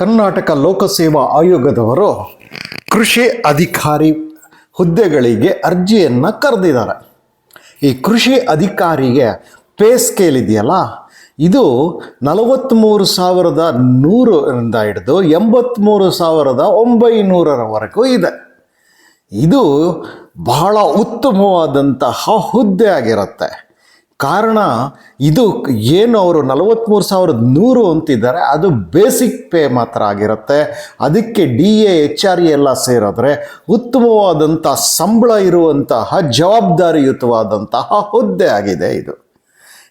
ಕರ್ನಾಟಕ ಲೋಕಸೇವಾ ಆಯೋಗದವರು ಕೃಷಿ ಅಧಿಕಾರಿ ಹುದ್ದೆಗಳಿಗೆ ಅರ್ಜಿಯನ್ನು ಕರೆದಿದ್ದಾರೆ. ಈ ಕೃಷಿ ಅಧಿಕಾರಿಗೆ ಪೇ ಸ್ಕೇಲ್ ಇದೆಯಲ್ಲ ಇದು ನಲವತ್ತ್ಮೂರು ಸಾವಿರದ ನೂರರಿಂದ ಹಿಡಿದು ಎಂಬತ್ತ್ಮೂರು ಸಾವಿರದ ಒಂಬೈನೂರರವರೆಗೂ ಇದೆ. ಇದು ಬಹಳ ಉತ್ತಮವಾದಂತಹ ಹುದ್ದೆ ಆಗಿರುತ್ತೆ. ಕಾರಣ ಇದು ಏನು ಅವರು ನಲವತ್ತ್ಮೂರು ಸಾವಿರದ ನೂರು ಅಂತಿದ್ದಾರೆ, ಅದು ಬೇಸಿಕ್ ಪೇ ಮಾತ್ರ ಆಗಿರುತ್ತೆ. ಅದಕ್ಕೆ ಡಿ ಎ, ಎಚ್ ಆರ್ ಎಲ್ಲ ಸೇರಿದ್ರೆ ಉತ್ತಮವಾದಂಥ ಸಂಬಳ ಇರುವಂತಹ ಜವಾಬ್ದಾರಿಯುತವಾದಂತಹ ಹುದ್ದೆ ಆಗಿದೆ ಇದು.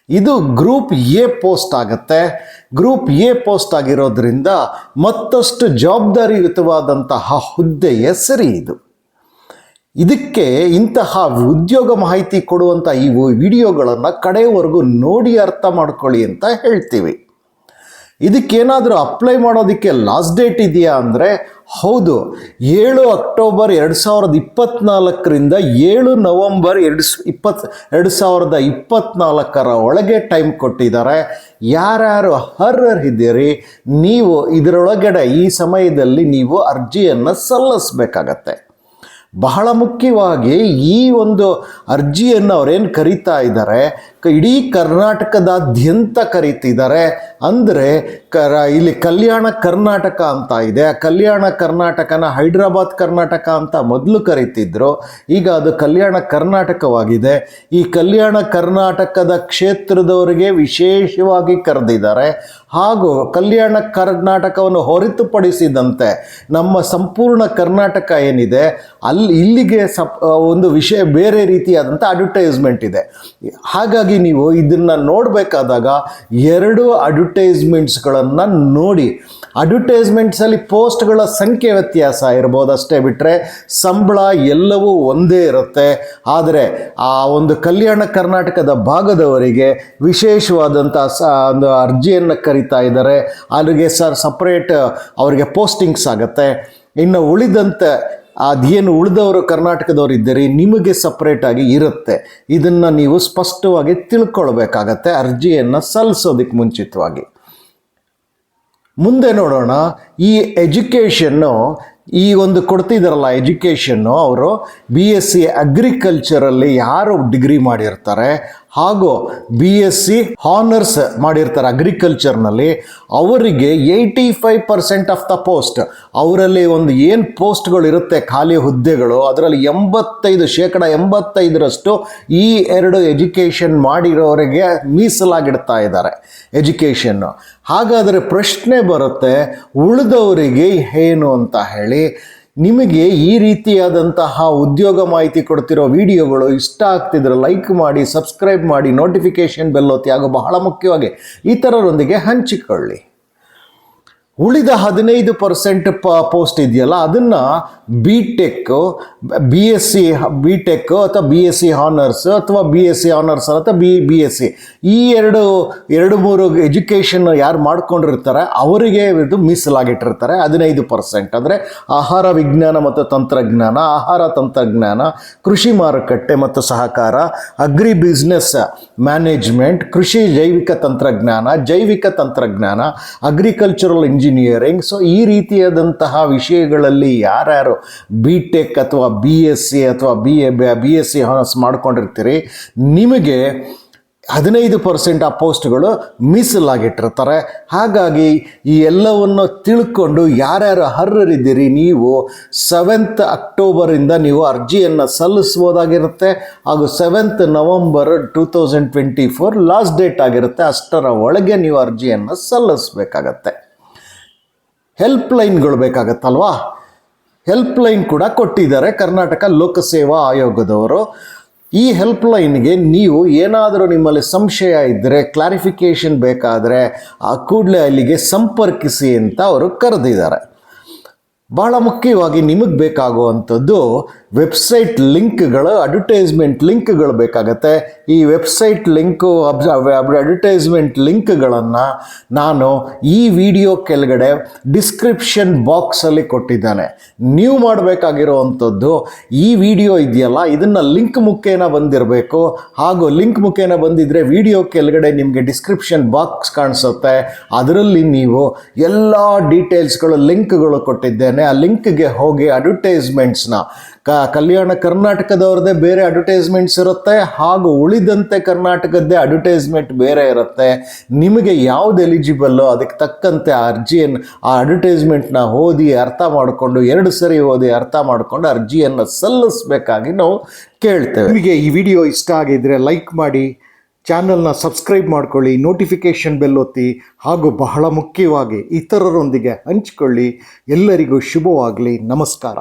ಇದು ಗ್ರೂಪ್ ಎ ಪೋಸ್ಟ್ ಆಗುತ್ತೆ. ಗ್ರೂಪ್ ಎ ಪೋಸ್ಟ್ ಆಗಿರೋದ್ರಿಂದ ಮತ್ತಷ್ಟು ಜವಾಬ್ದಾರಿಯುತವಾದಂತಹ ಹುದ್ದೆಯ ಸರಿ ಇದು. ಇದಕ್ಕೆ ಇಂತಹ ಉದ್ಯೋಗ ಮಾಹಿತಿ ಕೊಡುವಂಥ ಈ ವಿಡಿಯೋಗಳನ್ನು ಕಡೆಯವರೆಗೂ ನೋಡಿ ಅರ್ಥ ಮಾಡ್ಕೊಳ್ಳಿ ಅಂತ ಹೇಳ್ತೀವಿ. ಇದಕ್ಕೇನಾದರೂ ಅಪ್ಲೈ ಮಾಡೋದಕ್ಕೆ ಲಾಸ್ಟ್ ಡೇಟ್ ಇದೆಯಾ ಅಂದರೆ, ಹೌದು, ಏಳು ಅಕ್ಟೋಬರ್ ಎರಡು ಸಾವಿರದ ಇಪ್ಪತ್ತ್ನಾಲ್ಕರಿಂದ ಏಳು ನವಂಬರ್ ಎರಡು ಇಪ್ಪತ್ತು, ಎರಡು ಸಾವಿರದ ಇಪ್ಪತ್ನಾಲ್ಕರ ಒಳಗೆ ಟೈಮ್ ಕೊಟ್ಟಿದ್ದಾರೆ. ಯಾರ್ಯಾರು ಅರ್ಹರಿದ್ದೀರಿ, ನೀವು ಇದರೊಳಗಡೆ ಈ ಸಮಯದಲ್ಲಿ ನೀವು ಅರ್ಜಿಯನ್ನು ಸಲ್ಲಿಸಬೇಕಾಗತ್ತೆ. ಬಹಳ ಮುಖ್ಯವಾಗಿ ಈ ಒಂದು ಅರ್ಜಿಯನ್ನು ಅವರೇನು ಕರೀತಾ ಇದ್ದಾರೆ ಇಡೀ ಕರ್ನಾಟಕದಾದ್ಯಂತ ಕರೀತಿದ್ದಾರೆ. ಅಂದರೆ ಕರ, ಇಲ್ಲಿ ಕಲ್ಯಾಣ ಕರ್ನಾಟಕ ಅಂತ ಇದೆ. ಆ ಕಲ್ಯಾಣ ಕರ್ನಾಟಕನ ಹೈದ್ರಾಬಾದ್ ಕರ್ನಾಟಕ ಅಂತ ಮೊದಲು ಕರೀತಿದ್ರು. ಈಗ ಅದು ಕಲ್ಯಾಣ ಕರ್ನಾಟಕವಾಗಿದೆ. ಈ ಕಲ್ಯಾಣ ಕರ್ನಾಟಕದ ಕ್ಷೇತ್ರದವರಿಗೆ ವಿಶೇಷವಾಗಿ ಕರೆದಿದ್ದಾರೆ. ಹಾಗೂ ಕಲ್ಯಾಣ ಕರ್ನಾಟಕವನ್ನು ಹೊರತುಪಡಿಸಿದಂತೆ ನಮ್ಮ ಸಂಪೂರ್ಣ ಕರ್ನಾಟಕ ಏನಿದೆ, ಅಲ್ಲಿ ಇಲ್ಲಿಗೆ ಸಪ್ ಒಂದು ವಿಷಯ ಬೇರೆ ರೀತಿಯಾದಂಥ ಅಡ್ವರ್ಟೈಸ್ಮೆಂಟ್ ಇದೆ. ಹಾಗಾಗಿ ನೀವು ಇದನ್ನು ನೋಡಬೇಕಾದಾಗ ಎರಡು ಅಡ್ವರ್ಟೈಸ್ಮೆಂಟ್ಸ್ಗಳನ್ನು ನೋಡಿ. ಅಡ್ವರ್ಟೈಸ್ಮೆಂಟ್ಸಲ್ಲಿ ಪೋಸ್ಟ್ಗಳ ಸಂಖ್ಯೆ ವ್ಯತ್ಯಾಸ ಇರ್ಬೋದು ಅಷ್ಟೇ ಬಿಟ್ಟರೆ ಸಂಬಳ ಎಲ್ಲವೂ ಒಂದೇ ಇರುತ್ತೆ. ಆದರೆ ಆ ಒಂದು ಕಲ್ಯಾಣ ಕರ್ನಾಟಕದ ಭಾಗದವರಿಗೆ ವಿಶೇಷವಾದಂಥ ಒಂದು ಅರ್ಜಿಯನ್ನು ಕರಿತಾ ಇದ್ದಾರೆ. ಅಲ್ಲಿಗೆ ಸರ್ ಸಪ್ರೇಟ್ ಅವರಿಗೆ ಪೋಸ್ಟಿಂಗ್ಸ್ ಆಗುತ್ತೆ. ಇನ್ನು ಉಳಿದಂತೆ ಅದೇನು ಉಳಿದವರು ಕರ್ನಾಟಕದವರು ಇದ್ದರೆ ನಿಮಗೆ ಸಪ್ರೇಟಾಗಿ ಇರುತ್ತೆ. ಇದನ್ನು ನೀವು ಸ್ಪಷ್ಟವಾಗಿ ತಿಳ್ಕೊಳ್ಬೇಕಾಗತ್ತೆ, ಅರ್ಜಿಯನ್ನು ಸಲ್ಲಿಸೋದಕ್ಕೆ ಮುಂಚಿತವಾಗಿ. ಮುಂದೆ ನೋಡೋಣ, ಈ ಎಜುಕೇಷನ್ನು ಈ ಒಂದು ಕೊಡ್ತಿದ್ದಾರಲ್ಲ ಎಜುಕೇಷನ್ನು ಅವರು ಬಿ ಎಸ್ ಸಿ ಅಗ್ರಿಕಲ್ಚರಲ್ಲಿ ಯಾರು ಡಿಗ್ರಿ ಮಾಡಿರ್ತಾರೆ ಹಾಗೂ ಬಿ ಎಸ್ ಸಿ ಹಾನರ್ಸ್ ಮಾಡಿರ್ತಾರೆ ಅಗ್ರಿಕಲ್ಚರ್ನಲ್ಲಿ ಅವರಿಗೆ eighty five percent of the post ಅವರಲ್ಲಿ ಒಂದು ಏನು ಪೋಸ್ಟ್ಗಳು ಇರುತ್ತೆ ಖಾಲಿ ಹುದ್ದೆಗಳು, ಅದರಲ್ಲಿ ಎಂಬತ್ತೈದು ಶೇಕಡ ಎಂಬತ್ತೈದರಷ್ಟು ಈ ಎರಡು ಎಜುಕೇಷನ್ ಮಾಡಿರೋರಿಗೆ ಮೀಸಲಾಗಿಡ್ತಾ ಇದ್ದಾರೆ ಎಜುಕೇಷನ್ನು ಹಾಗಾದರೆ ಪ್ರಶ್ನೆ ಬರುತ್ತೆ, ಉಳಿದವರಿಗೆ ಏನು ಅಂತ ಹೇಳಿ? ನಿಮಗೆ ಈ ರೀತಿಯಾದಂತಹ ಉದ್ಯೋಗ ಮಾಹಿತಿ ಕೊಡ್ತಿರೋ ವಿಡಿಯೋಗಳು ಇಷ್ಟ ಆಗ್ತಿದ್ರೆ ಲೈಕ್ ಮಾಡಿ ಸಬ್ಸ್ಕ್ರೈಬ್ ಮಾಡಿ ನೋಟಿಫಿಕೇಷನ್ ಬೆಲ್ ಹಾಗೂ ಬಹಳ ಮುಖ್ಯವಾಗಿ ಇತರರೊಂದಿಗೆ ಹಂಚಿಕೊಳ್ಳಿ. ಉಳಿದ ಹದಿನೈದು ಪರ್ಸೆಂಟ್ ಪ ಪೋಸ್ಟ್ ಇದೆಯಲ್ಲ, ಅದನ್ನು B tech B S C B tech ಅಥವಾ ಬಿ ಎಸ್ ಸಿ ಹಾನರ್ಸ್ ಅಥವಾ ಬಿ ಎಸ್ ಸಿ ಹಾನರ್ಸ್ ಅಥವಾ ಬಿ ಬಿ ಎಸ್ ಸಿ ಈ ಎರಡು ಎರಡು ಮೂರು ಎಜುಕೇಷನ್ ಯಾರು ಮಾಡ್ಕೊಂಡಿರ್ತಾರೆ, ಅವರಿಗೆ ಇದು ಮೀಸಲಾಗಿಟ್ಟಿರ್ತಾರೆ ಹದಿನೈದು ಪರ್ಸೆಂಟ್ ಅಂದರೆ ಆಹಾರ ವಿಜ್ಞಾನ ಮತ್ತು ತಂತ್ರಜ್ಞಾನ, ಆಹಾರ ತಂತ್ರಜ್ಞಾನ, ಕೃಷಿ ಮಾರುಕಟ್ಟೆ ಮತ್ತು ಸಹಕಾರ ಅಗ್ರಿ ಬಿಸ್ನೆಸ್ ಮ್ಯಾನೇಜ್ಮೆಂಟ್ ಕೃಷಿ ಜೈವಿಕ ತಂತ್ರಜ್ಞಾನ ಜೈವಿಕ ತಂತ್ರಜ್ಞಾನ ಅಗ್ರಿಕಲ್ಚರಲ್ ಇಂಜಿನಿಯರಿಂಗ್ ಸೊ ಈ ರೀತಿಯಾದಂತಹ ವಿಷಯಗಳಲ್ಲಿ ಯಾರ್ಯಾರು ಬಿ ಟೆಕ್ ಅಥವಾ ಬಿ ಎಸ್ ಸಿ ಅಥವಾ B A B S C honours ಮಾಡ್ಕೊಂಡಿರ್ತೀರಿ, ನಿಮಗೆ ಹದಿನೈದು ಪರ್ಸೆಂಟ್ ಆ ಪೋಸ್ಟ್ಗಳು ಮೀಸಲಾಗಿಟ್ಟಿರ್ತಾರೆ ಹಾಗಾಗಿ ಈ ಎಲ್ಲವನ್ನು ತಿಳ್ಕೊಂಡು ಯಾರ್ಯಾರು ಅರ್ಹರಿದ್ದೀರಿ, ನೀವು ಸೆವೆಂತ್ ಅಕ್ಟೋಬರಿಂದ ನೀವು ಅರ್ಜಿಯನ್ನು ಸಲ್ಲಿಸ್ಬೋದಾಗಿರುತ್ತೆ ಹಾಗೂ seventh November two thousand twenty four last date ಆಗಿರುತ್ತೆ. ಅಷ್ಟರ ಒಳಗೆ ನೀವು ಅರ್ಜಿಯನ್ನು ಸಲ್ಲಿಸಬೇಕಾಗತ್ತೆ. ಹೆಲ್ಪ್ ಲೈನ್ಗಳು ಬೇಕಾಗತ್ತಲ್ವಾ? ಹೆಲ್ಪ್ ಲೈನ್ ಕೂಡ ಕೊಟ್ಟಿದ್ದಾರೆ ಕರ್ನಾಟಕ ಲೋಕಸೇವಾ ಆಯೋಗದವರು. ಈ ಹೆಲ್ಪ್ ಲೈನ್ಗೆ ನೀವು ಏನಾದರೂ ನಿಮ್ಮಲ್ಲಿ ಸಂಶಯ ಇದ್ದರೆ ಕ್ಲಾರಿಫಿಕೇಷನ್ ಬೇಕಾದರೆ ಆ ಕೂಡಲೇ ಅಲ್ಲಿಗೆ ಸಂಪರ್ಕಿಸಿ ಅಂತ ಅವರು ಕರೆದಿದ್ದಾರೆ. ಬಹಳ ಮುಖ್ಯವಾಗಿ ನಿಮಗೆ ಬೇಕಾಗುವಂಥದ್ದು ವೆಬ್ಸೈಟ್ ಲಿಂಕ್ಗಳು, ಅಡ್ವರ್ಟೈಸ್ಮೆಂಟ್ ಲಿಂಕ್ಗಳು ಬೇಕಾಗತ್ತೆ. ಈ ವೆಬ್ಸೈಟ್ ಲಿಂಕು ಅಡ್ವರ್ಟೈಸ್ಮೆಂಟ್ ಲಿಂಕ್ಗಳನ್ನು ನಾನು ಈ ವಿಡಿಯೋ ಕೆಳಗಡೆ ಡಿಸ್ಕ್ರಿಪ್ಷನ್ ಬಾಕ್ಸಲ್ಲಿ ಕೊಟ್ಟಿದ್ದಾನೆ. ನೀವು ಮಾಡಬೇಕಾಗಿರುವಂಥದ್ದು ಈ ವಿಡಿಯೋ ಇದೆಯಲ್ಲ, ಇದನ್ನು ಲಿಂಕ್ ಮುಖೇನ ಬಂದಿರಬೇಕು. ಹಾಗೂ ಲಿಂಕ್ ಮುಖೇನ ಬಂದಿದ್ದರೆ ವಿಡಿಯೋ ಕೆಳಗಡೆ ನಿಮಗೆ ಡಿಸ್ಕ್ರಿಪ್ಷನ್ ಬಾಕ್ಸ್ ಕಾಣಿಸುತ್ತೆ. ಅದರಲ್ಲಿ ನೀವು ಎಲ್ಲ ಡೀಟೇಲ್ಸ್ಗಳು, ಲಿಂಕ್ಗಳು ಕೊಟ್ಟಿದ್ದೇನೆ. ಆ ಲಿಂಕ್ಗೆ ಹೋಗಿ ಅಡ್ವರ್ಟೈಸ್ಮೆಂಟ್ಸ್ನ ಕಲ್ಯಾಣ ಕರ್ನಾಟಕದವ್ರದ್ದೇ ಬೇರೆ ಅಡ್ವರ್ಟೈಸ್ಮೆಂಟ್ಸ್ ಇರುತ್ತೆ ಹಾಗೂ ಉಳಿದಂತೆ ಕರ್ನಾಟಕದ್ದೇ ಅಡ್ವರ್ಟೈಸ್ಮೆಂಟ್ ಬೇರೆ ಇರುತ್ತೆ. ನಿಮಗೆ ಯಾವುದು ಎಲಿಜಿಬಲ್ಲೋ ಅದಕ್ಕೆ ತಕ್ಕಂತೆ ಆ ಅರ್ಜಿಯನ್ನು ಆ ಅಡ್ವರ್ಟೈಸ್ಮೆಂಟ್ನ ಓದಿ ಅರ್ಥ ಮಾಡಿಕೊಂಡು, ಎರಡು ಸರಿ ಓದಿ ಅರ್ಥ ಮಾಡಿಕೊಂಡು ಅರ್ಜಿಯನ್ನು ಸಲ್ಲಿಸಬೇಕಾಗಿ ನಾವು ಕೇಳ್ತೇವೆ. ನಿಮಗೆ ಈ ವಿಡಿಯೋ ಇಷ್ಟ ಆಗಿದ್ದರೆ ಲೈಕ್ ಮಾಡಿ ಚಾನಲ್ನ ಸಬ್ಸ್ಕ್ರೈಬ್ ಮಾಡ್ಕೊಳ್ಳಿ ನೋಟಿಫಿಕೇಷನ್ ಬೆಲ್ ಒತ್ತಿ, ಹಾಗೂ ಬಹಳ ಮುಖ್ಯವಾಗಿ ಇತರರೊಂದಿಗೆ ಹಂಚಿಕೊಳ್ಳಿ. ಎಲ್ಲರಿಗೂ ಶುಭವಾಗಲಿ. ನಮಸ್ಕಾರ.